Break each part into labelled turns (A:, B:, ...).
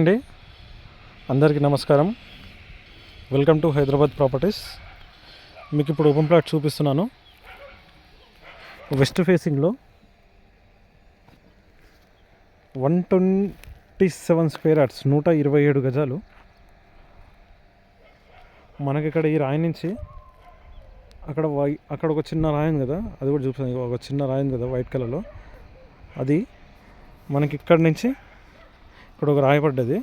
A: అండి. అందరికీ నమస్కారం. Welcome to Hyderabad properties. మీకు ఇప్పుడు ఓపెన్ ప్లాట్ చూపిస్తున్నాను. వెస్ట్ ఫేసింగ్లో one twenty seven square yards నూట ఇరవై ఏడు గజాలు. మనకి ఇక్కడ ఈ రాయి నుంచి అక్కడ వై అక్కడ ఒక చిన్న రాయి ఉంది కదా అది కూడా చూపిస్తాను. ఒక చిన్న రాయి ఉంది కదా వైట్ కలర్లో. అది మనకి ఇక్కడ నుంచి ఇక్కడ ఒక రాయబడ్డది.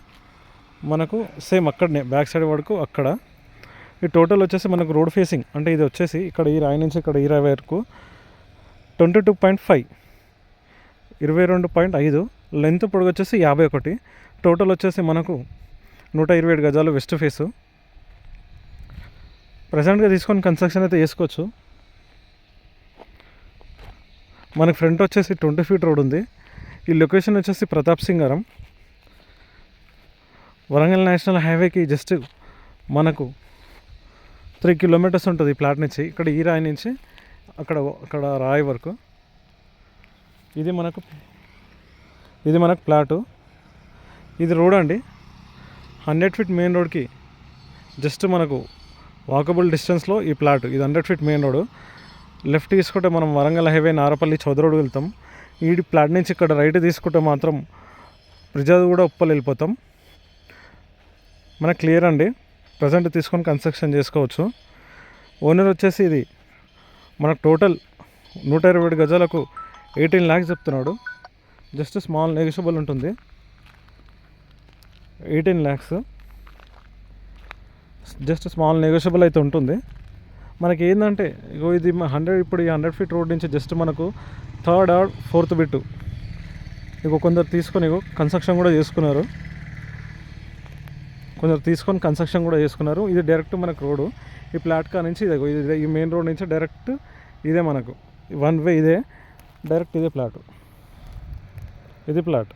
A: మనకు సేమ్ అక్కడనే బ్యాక్ సైడ్ వరకు అక్కడ. ఈ టోటల్ వచ్చేసి మనకు రోడ్ ఫేసింగ్ అంటే ఇది వచ్చేసి ఇక్కడ ఈ రాయి నుంచి ఇక్కడ ఈ రాయి వరకు ట్వంటీ టూ పాయింట్ ఫైవ్. ఇరవై రెండు పాయింట్ ఐదు. లెంత్ పొడుగు వచ్చేసి యాభై ఒకటి. టోటల్ వచ్చేసి మనకు నూట ఇరవై ఏడు గజాలు వెస్ట్ ఫేసు. ప్రజెంట్గా తీసుకొని కన్స్ట్రక్షన్ అయితే చేసుకోవచ్చు. మనకి ఫ్రంట్ వచ్చేసి ట్వంటీ ఫీట్ రోడ్ ఉంది. ఈ లొకేషన్ వచ్చేసి ప్రతాప్ సింగారం. వరంగల్ నేషనల్ హైవేకి జస్ట్ మనకు త్రీ కిలోమీటర్స్ ఉంటుంది ఈ ప్లాట్ నుంచి. ఇక్కడ ఈ రాయి నుంచి అక్కడ అక్కడ రాయి వరకు. ఇది మనకు ఇది మనకు ప్లాటు. ఇది రోడ్ అండి. హండ్రెడ్ ఫీట్ మెయిన్ రోడ్కి జస్ట్ మనకు వాకబుల్ డిస్టెన్స్లో ఈ ప్లాట్. ఇది hundred feet main road. Left తీసుకుంటే మనం వరంగల్ హైవే నారపల్లి చౌదరోడ్ వెళ్తాం. ఈ ప్లాట్ నుంచి ఇక్కడ రైట్ తీసుకుంటే మాత్రం ప్రజాది కూడా ఉప్పలు వెళ్ళిపోతాం మనకు క్లియర్ అండి. ప్రజెంట్ తీసుకొని కన్స్ట్రక్షన్ చేసుకోవచ్చు. ఓనర్ వచ్చేసి ఇది. మనకు టోటల్ నూట ఇరవై ఏడు గజాలకు ఎయిటీన్ ల్యాక్స్ చెప్తున్నాడు. జస్ట్ స్మాల్ నెగిషియబుల్ ఉంటుంది. Eighteen lakhs just small negotiable అయితే ఉంటుంది. మనకి ఏంటంటే ఇగో ఇది హండ్రెడ్ ఇప్పుడు ఈ హండ్రెడ్ ఫీట్ రోడ్ నుంచి జస్ట్ మనకు థర్డ్ ఆర్ ఫోర్త్ బిట్ ఇగో కొందరు తీసుకొని ఇగో కన్స్ట్రక్షన్ కూడా చేసుకున్నారు. కొందరు తీసుకొని కన్స్ట్రక్షన్ కూడా చేసుకున్నారు. ఇది డైరెక్ట్ మనకు రోడ్డు ఈ ప్లాట్కా నుంచి ఇదే ఇది ఈ మెయిన్ రోడ్ నుంచి డైరెక్ట్ ఇదే మనకు. వన్ వే ఇదే డైరెక్ట్ ఇదే ప్లాట్ ఇది plot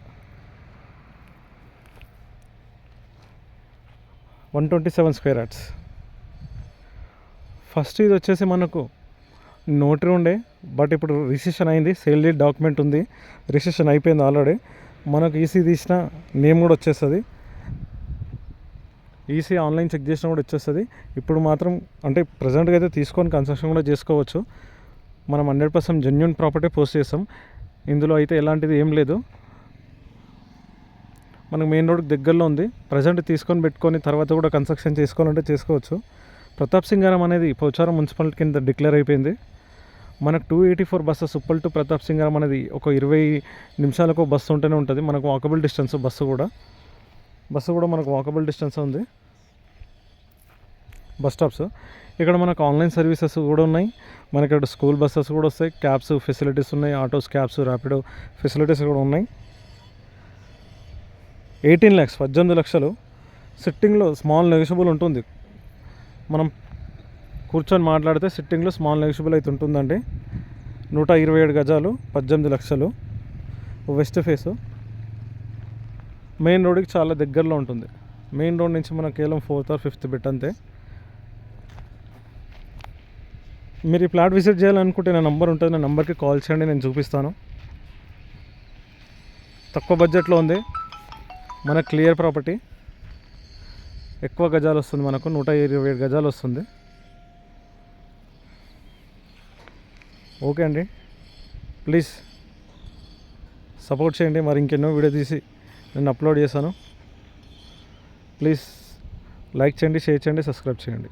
A: one twenty seven square yards first ఇది వచ్చేసి మనకు నోటరీ ఉండే బట్ ఇప్పుడు రిజిస్ట్రేషన్ అయింది సేల్ డేట్ డాక్యుమెంట్ ఉంది. రిజిస్ట్రేషన్ అయిపోయింది ఆల్రెడీ మనకు ఈసీ తీసిన నేమ్ కూడా వచ్చేస్తుంది. ఈసీ ఆన్లైన్ చెక్ చేసినా కూడా వచ్చేస్తుంది. ఇప్పుడు మాత్రం అంటే ప్రజెంట్గా అయితే తీసుకొని కన్స్ట్రక్షన్ కూడా చేసుకోవచ్చు. మనం hundred percent genuine property post చేస్తాం. ఇందులో అయితే ఎలాంటిది ఏం లేదు. మనకు మెయిన్ రోడ్ దగ్గరలో ఉంది. ప్రజెంట్ తీసుకొని పెట్టుకొని తర్వాత కూడా కన్స్ట్రక్షన్ చేసుకోవాలంటే చేసుకోవచ్చు. ప్రతాప్ సింగారం అనేది పోచారం మున్సిపాలిటీ కింద డిక్లేర్ అయిపోయింది. మనకు two eighty four buses Uppal to Pratap Singaram అనేది ఒక ఇరవై నిమిషాలకు బస్సు ఉంటేనే ఉంటుంది. మనకు వాకబుల్ డిస్టెన్స్ బస్సు కూడా. బస్సు కూడా మనకు వాకబుల్ డిస్టెన్స్ ఉంది. బస్ స్టాప్స్ ఇక్కడ మనకు ఆన్లైన్ సర్వీసెస్ కూడా ఉన్నాయి. మనకి ఇక్కడ స్కూల్ బస్సెస్ కూడా వస్తాయి. క్యాబ్స్ ఫెసిలిటీస్ ఉన్నాయి. ఆటోస్ క్యాబ్స్ ర్యాపిడో ఫెసిలిటీస్ కూడా ఉన్నాయి. ఎయిటీన్ ల్యాక్స్ పద్దెనిమిది లక్షలు. సిట్టింగ్లో స్మాల్ నెగిషియబుల్ ఉంటుంది. మనం కూర్చొని మాట్లాడితే సిట్టింగ్లో స్మాల్ నెగిషియబుల్ అయితే ఉంటుందండి. నూట ఇరవై ఏడు గజాలు పద్దెనిమిది లక్షలు. వెస్ట్ ఫేసు మెయిన్ రోడ్కి చాలా దగ్గరలో ఉంటుంది. మెయిన్ రోడ్ నుంచి మనం కేవలం ఫోర్త్ ఆర్ ఫిఫ్త్ బిట్ అంతే. మీరు ఈ ప్లాట్ విజిట్ చేయాలనుకుంటే నా నెంబర్ ఉంటుంది. నా నెంబర్కి కాల్ చేయండి నేను చూపిస్తాను. తక్కువ బడ్జెట్లో ఉంది. మన క్లియర్ ప్రాపర్టీ. ఎక్కువ గజాలు వస్తుంది మనకు. నూట ఇరవై ఏడు గజాలు వస్తుంది. ఓకే అండి. ప్లీజ్ సపోర్ట్ చేయండి. మరి ఇంకెన్నో వీడియో తీసి నేను అప్లోడ్ చేశాను. ప్లీజ్ లైక్ చేయండి షేర్ చేయండి సబ్స్క్రైబ్ చేయండి.